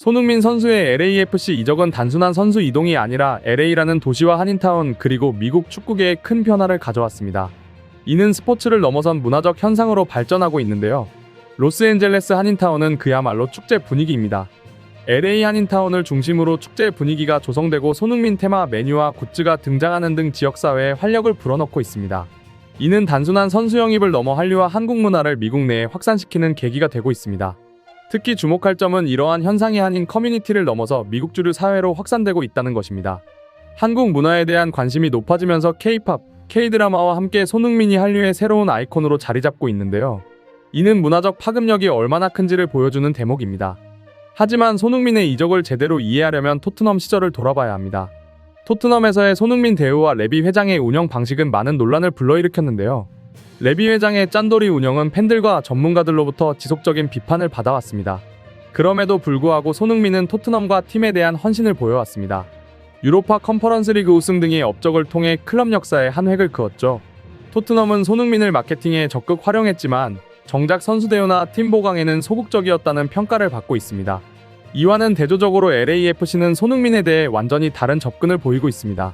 손흥민 선수의 LAFC 이적은 단순한 선수 이동이 아니라 LA라는 도시와 한인타운 그리고 미국 축구계에 큰 변화를 가져왔습니다. 이는 스포츠를 넘어선 문화적 현상으로 발전하고 있는데요. 로스앤젤레스 한인타운은 그야말로 축제 분위기입니다. LA 한인타운을 중심으로 축제 분위기가 조성되고 손흥민 테마 메뉴와 굿즈가 등장하는 등 지역사회에 활력을 불어넣고 있습니다. 이는 단순한 선수 영입을 넘어 한류와 한국 문화를 미국 내에 확산시키는 계기가 되고 있습니다. 특히 주목할 점은 이러한 현상이 아닌 커뮤니티를 넘어서 미국주류 사회로 확산되고 있다는 것입니다. 한국 문화에 대한 관심이 높아지면서 K-팝, K-드라마와 함께 손흥민이 한류의 새로운 아이콘으로 자리 잡고 있는데요. 이는 문화적 파급력이 얼마나 큰지를 보여주는 대목입니다. 하지만 손흥민의 이적을 제대로 이해하려면 토트넘 시절을 돌아봐야 합니다. 토트넘에서의 손흥민 대우와 레비 회장의 운영 방식은 많은 논란을 불러일으켰는데요. 레비 회장의 짠돌이 운영은 팬들과 전문가들로부터 지속적인 비판을 받아왔습니다. 그럼에도 불구하고 손흥민은 토트넘과 팀에 대한 헌신을 보여왔습니다. 유로파 컨퍼런스 리그 우승 등의 업적을 통해 클럽 역사에 한 획을 그었죠. 토트넘은 손흥민을 마케팅에 적극 활용했지만 정작 선수 대우나 팀 보강에는 소극적이었다는 평가를 받고 있습니다. 이와는 대조적으로 LAFC는 손흥민에 대해 완전히 다른 접근을 보이고 있습니다.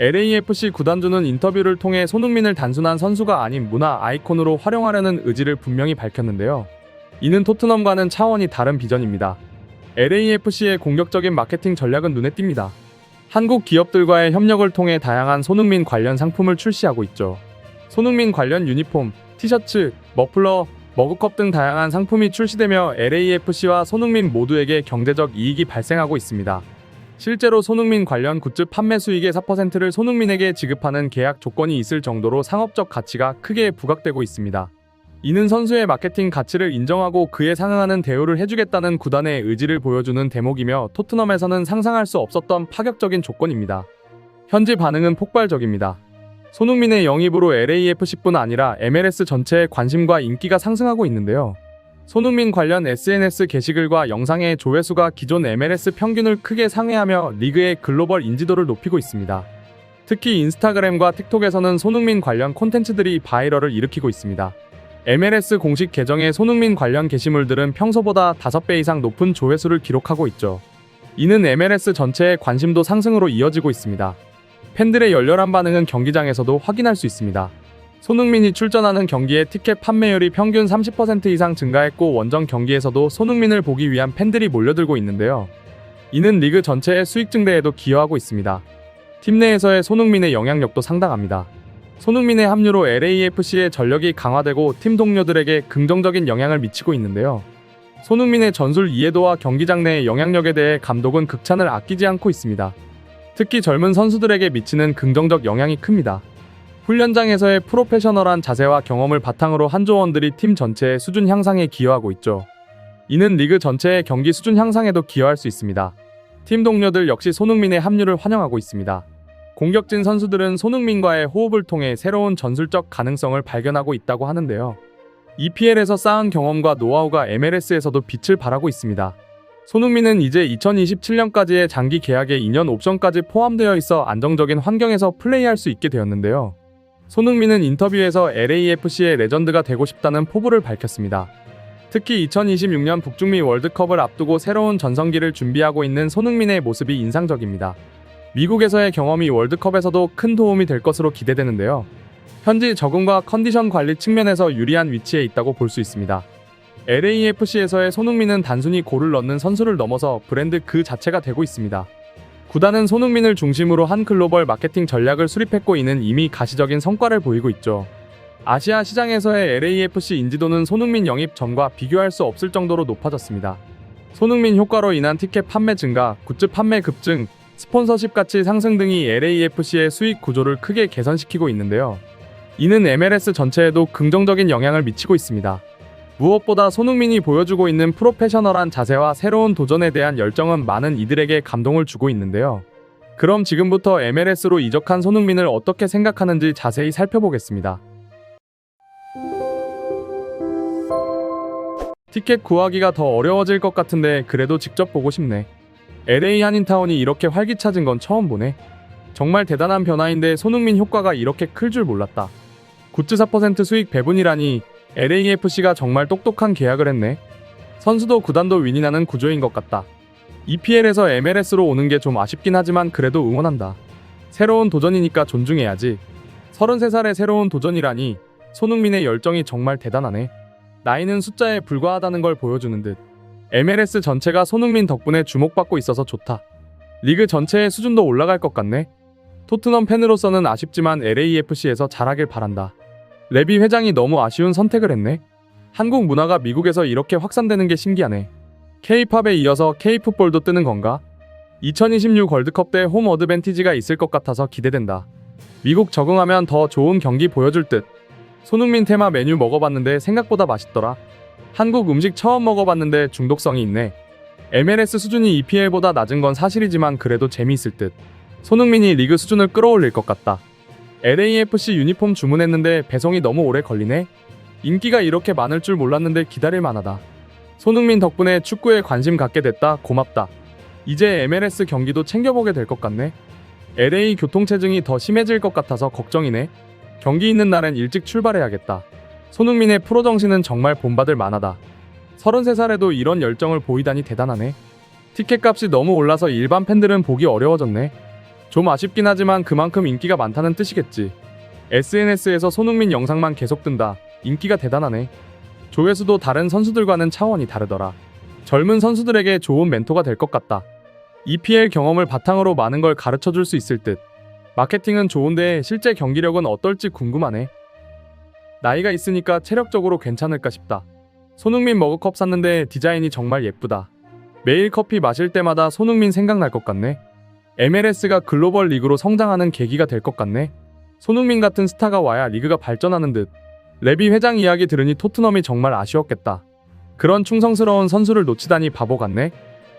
LAFC 구단주는 인터뷰를 통해 손흥민을 단순한 선수가 아닌 문화 아이콘으로 활용하려는 의지를 분명히 밝혔는데요. 이는 토트넘과는 차원이 다른 비전입니다. LAFC의 공격적인 마케팅 전략은 눈에 띕니다. 한국 기업들과의 협력을 통해 다양한 손흥민 관련 상품을 출시하고 있죠. 손흥민 관련 유니폼, 티셔츠, 머플러, 머그컵 등 다양한 상품이 출시되며 LAFC와 손흥민 모두에게 경제적 이익이 발생하고 있습니다. 실제로 손흥민 관련 굿즈 판매 수익의 4%를 손흥민에게 지급하는 계약 조건이 있을 정도로 상업적 가치가 크게 부각되고 있습니다. 이는 선수의 마케팅 가치를 인정하고 그에 상응하는 대우를 해주겠다는 구단의 의지를 보여주는 대목이며 토트넘에서는 상상할 수 없었던 파격적인 조건입니다. 현지 반응은 폭발적입니다. 손흥민의 영입으로 LAFC뿐 아니라 MLS 전체의 관심과 인기가 상승하고 있는데요. 손흥민 관련 SNS 게시글과 영상의 조회수가 기존 MLS 평균을 크게 상회하며 리그의 글로벌 인지도를 높이고 있습니다. 특히 인스타그램과 틱톡에서는 손흥민 관련 콘텐츠들이 바이럴을 일으키고 있습니다. MLS 공식 계정의 손흥민 관련 게시물들은 평소보다 5배 이상 높은 조회수를 기록하고 있죠. 이는 MLS 전체의 관심도 상승으로 이어지고 있습니다. 팬들의 열렬한 반응은 경기장에서도 확인할 수 있습니다. 손흥민이 출전하는 경기의 티켓 판매율이 평균 30% 이상 증가했고 원정 경기에서도 손흥민을 보기 위한 팬들이 몰려들고 있는데요. 이는 리그 전체의 수익 증대에도 기여하고 있습니다. 팀 내에서의 손흥민의 영향력도 상당합니다. 손흥민의 합류로 LAFC의 전력이 강화되고 팀 동료들에게 긍정적인 영향을 미치고 있는데요. 손흥민의 전술 이해도와 경기장 내의 영향력에 대해 감독은 극찬을 아끼지 않고 있습니다. 특히 젊은 선수들에게 미치는 긍정적 영향이 큽니다. 훈련장에서의 프로페셔널한 자세와 경험을 바탕으로 한조원들이 팀 전체의 수준 향상에 기여하고 있죠. 이는 리그 전체의 경기 수준 향상에도 기여할 수 있습니다. 팀 동료들 역시 손흥민의 합류를 환영하고 있습니다. 공격진 선수들은 손흥민과의 호흡을 통해 새로운 전술적 가능성을 발견하고 있다고 하는데요. EPL에서 쌓은 경험과 노하우가 MLS에서도 빛을 발하고 있습니다. 손흥민은 이제 2027년까지의 장기 계약에 2년 옵션까지 포함되어 있어 안정적인 환경에서 플레이할 수 있게 되었는데요. 손흥민은 인터뷰에서 LAFC의 레전드가 되고 싶다는 포부를 밝혔습니다. 특히 2026년 북중미 월드컵을 앞두고 새로운 전성기를 준비하고 있는 손흥민의 모습이 인상적입니다. 미국에서의 경험이 월드컵에서도 큰 도움이 될 것으로 기대되는데요. 현지 적응과 컨디션 관리 측면에서 유리한 위치에 있다고 볼 수 있습니다. LAFC에서의 손흥민은 단순히 골을 넣는 선수를 넘어서 브랜드 그 자체가 되고 있습니다. 구단은 손흥민을 중심으로 한 글로벌 마케팅 전략을 수립했고 이는 이미 가시적인 성과를 보이고 있죠. 아시아 시장에서의 LAFC 인지도는 손흥민 영입 전과 비교할 수 없을 정도로 높아졌습니다. 손흥민 효과로 인한 티켓 판매 증가, 굿즈 판매 급증, 스폰서십 가치 상승 등이 LAFC의 수익 구조를 크게 개선시키고 있는데요. 이는 MLS 전체에도 긍정적인 영향을 미치고 있습니다. 무엇보다 손흥민이 보여주고 있는 프로페셔널한 자세와 새로운 도전에 대한 열정은 많은 이들에게 감동을 주고 있는데요. 그럼 지금부터 MLS로 이적한 손흥민을 어떻게 생각하는지 자세히 살펴보겠습니다. 티켓 구하기가 더 어려워질 것 같은데 그래도 직접 보고 싶네. LA 한인타운이 이렇게 활기차진 건 처음 보네. 정말 대단한 변화인데 손흥민 효과가 이렇게 클 줄 몰랐다. 굿즈 4% 수익 배분이라니 LAFC가 정말 똑똑한 계약을 했네. 선수도 구단도 윈이 나는 구조인 것 같다. EPL에서 MLS로 오는 게 좀 아쉽긴 하지만 그래도 응원한다. 새로운 도전이니까 존중해야지. 33살의 새로운 도전이라니 손흥민의 열정이 정말 대단하네. 나이는 숫자에 불과하다는 걸 보여주는 듯. MLS 전체가 손흥민 덕분에 주목받고 있어서 좋다. 리그 전체의 수준도 올라갈 것 같네. 토트넘 팬으로서는 아쉽지만 LAFC에서 잘하길 바란다. 레비 회장이 너무 아쉬운 선택을 했네. 한국 문화가 미국에서 이렇게 확산되는 게 신기하네. K-팝에 이어서 K-풋볼도 뜨는 건가? 2026 월드컵 때 홈 어드밴티지가 있을 것 같아서 기대된다. 미국 적응하면 더 좋은 경기 보여줄 듯. 손흥민 테마 메뉴 먹어봤는데 생각보다 맛있더라. 한국 음식 처음 먹어봤는데 중독성이 있네. MLS 수준이 EPL보다 낮은 건 사실이지만 그래도 재미있을 듯. 손흥민이 리그 수준을 끌어올릴 것 같다. LAFC 유니폼 주문했는데 배송이 너무 오래 걸리네. 인기가 이렇게 많을 줄 몰랐는데 기다릴 만하다. 손흥민 덕분에 축구에 관심 갖게 됐다. 고맙다. 이제 MLS 경기도 챙겨보게 될 것 같네. LA 교통체증이 더 심해질 것 같아서 걱정이네. 경기 있는 날엔 일찍 출발해야겠다. 손흥민의 프로 정신은 정말 본받을 만하다. 33살에도 이런 열정을 보이다니 대단하네. 티켓 값이 너무 올라서 일반 팬들은 보기 어려워졌네. 좀 아쉽긴 하지만 그만큼 인기가 많다는 뜻이겠지. SNS에서 손흥민 영상만 계속 뜬다. 인기가 대단하네. 조회수도 다른 선수들과는 차원이 다르더라. 젊은 선수들에게 좋은 멘토가 될 것 같다. EPL 경험을 바탕으로 많은 걸 가르쳐 줄 수 있을 듯. 마케팅은 좋은데 실제 경기력은 어떨지 궁금하네. 나이가 있으니까 체력적으로 괜찮을까 싶다. 손흥민 머그컵 샀는데 디자인이 정말 예쁘다. 매일 커피 마실 때마다 손흥민 생각날 것 같네. MLS가 글로벌 리그로 성장하는 계기가 될 것 같네. 손흥민 같은 스타가 와야 리그가 발전하는 듯. 레비 회장 이야기 들으니 토트넘이 정말 아쉬웠겠다. 그런 충성스러운 선수를 놓치다니 바보 같네.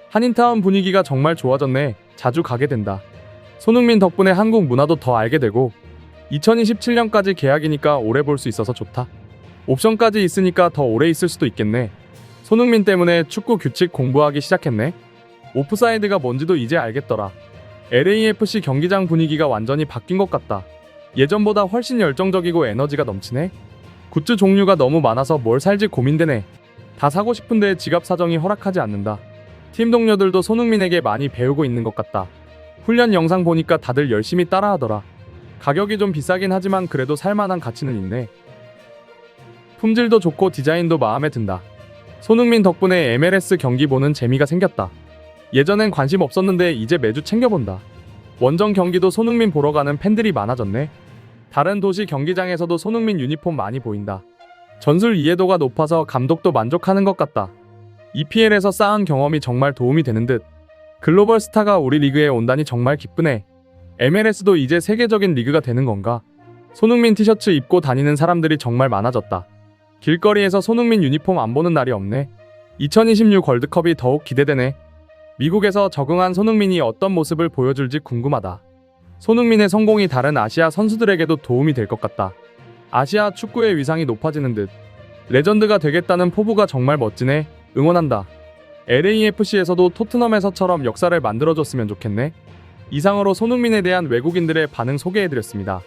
한인타운 분위기가 정말 좋아졌네. 자주 가게 된다. 손흥민 덕분에 한국 문화도 더 알게 되고 2027년까지 계약이니까 오래 볼 수 있어서 좋다. 옵션까지 있으니까 더 오래 있을 수도 있겠네. 손흥민 때문에 축구 규칙 공부하기 시작했네. 오프사이드가 뭔지도 이제 알겠더라. LAFC 경기장 분위기가 완전히 바뀐 것 같다. 예전보다 훨씬 열정적이고 에너지가 넘치네. 굿즈 종류가 너무 많아서 뭘 살지 고민되네. 다 사고 싶은데 지갑 사정이 허락하지 않는다. 팀 동료들도 손흥민에게 많이 배우고 있는 것 같다. 훈련 영상 보니까 다들 열심히 따라하더라. 가격이 좀 비싸긴 하지만 그래도 살만한 가치는 있네. 품질도 좋고 디자인도 마음에 든다. 손흥민 덕분에 MLS 경기 보는 재미가 생겼다. 예전엔 관심 없었는데 이제 매주 챙겨본다. 원정 경기도 손흥민 보러 가는 팬들이 많아졌네. 다른 도시 경기장에서도 손흥민 유니폼 많이 보인다. 전술 이해도가 높아서 감독도 만족하는 것 같다. EPL에서 쌓은 경험이 정말 도움이 되는 듯. 글로벌 스타가 우리 리그에 온다니 정말 기쁘네. MLS도 이제 세계적인 리그가 되는 건가? 손흥민 티셔츠 입고 다니는 사람들이 정말 많아졌다. 길거리에서 손흥민 유니폼 안 보는 날이 없네. 2026 월드컵이 더욱 기대되네. 미국에서 적응한 손흥민이 어떤 모습을 보여줄지 궁금하다. 손흥민의 성공이 다른 아시아 선수들에게도 도움이 될 것 같다. 아시아 축구의 위상이 높아지는 듯. 레전드가 되겠다는 포부가 정말 멋지네. 응원한다. LAFC에서도 토트넘에서처럼 역사를 만들어줬으면 좋겠네. 이상으로 손흥민에 대한 외국인들의 반응 소개해드렸습니다.